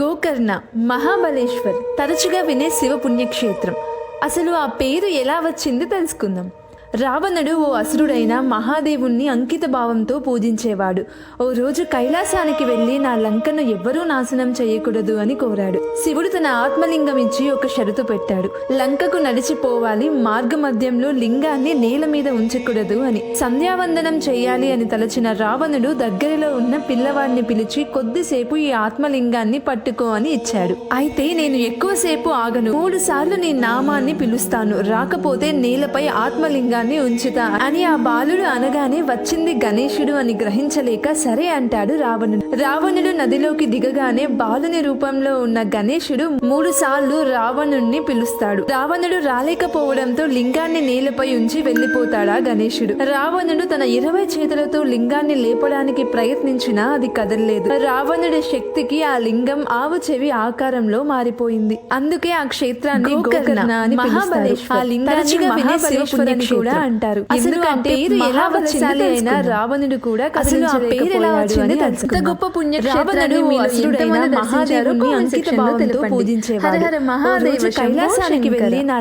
గోకర్ణ మహాబలేశ్వర్ తరచుగా వినే శివ పుణ్యక్షేత్రం అసలు ఆ పేరు ఎలా వచ్చింది తెలుసుకుందాం. రావణుడు ఓ అసురుడైన మహాదేవుణ్ణి అంకిత భావంతో పూజించేవాడు. ఓ రోజు కైలాసానికి వెళ్ళి నా లంకను ఎవ్వరూ నాశనం చేయకూడదు అని కోరాడు. శివుడు తన ఆత్మలింగం ఇచ్చి ఒక షరతు పెట్టాడు. లంకకు నడిచిపోవాలి మార్గ మధ్యంలో లింగాన్ని నేల మీద ఉంచకూడదు అని. సంధ్యావందనం చేయాలి అని తలచిన రావణుడు దగ్గరలో ఉన్న పిల్లవాడిని పిలిచి కొద్దిసేపు ఈ ఆత్మలింగాన్ని పట్టుకో అని ఇచ్చాడు. అయితే నేను ఎక్కువసేపు ఆగను. మూడు సార్లు నీ నామాన్ని పిలుస్తాను. రాకపోతే నేలపై ఆత్మలింగాన్ని ఉంచుతా. అని ఆ బాలుడు అనగానే వచ్చింది గణేశుడు అని గ్రహించలేక సరే అంటాడు రావణుడు. రావణుడు నదిలోకి దిగగానే బాలుని రూపంలో ఉన్న గణేశుడు మూడు సార్లు రావణుణ్ణి పిలుస్తాడు. రావణుడు రాలేకపోవడంతో లింగాన్ని నేలపై ఉంచి వెళ్ళిపోతాడా గణేశుడు. రావణుడు తన ఇరవై చేతులతో లింగాన్ని లేపడానికి ప్రయత్నించినా అది కదలలేదు. రావణుడి శక్తికి ఆ లింగం ఆవు చెవి ఆకారంలో మారిపోయింది. అందుకే ఆ క్షేత్రాన్ని గోకర్ణ అని మహాబలేశ్వర్ ఆ లింగాన్ని కూడా అంటారు. ఎలా వచ్చింది అయినా రావణుడు కూడా అసలు ఆ పేరు ఎలా వచ్చింది తెలుసు గొప్ప పుణ్యక్షేత్రాన్ని మహాదేవుని అంకిత భావంతో పూజించేవాడు? హర హర మహాదేవ కైలాసానికి. వెళ్ళి నా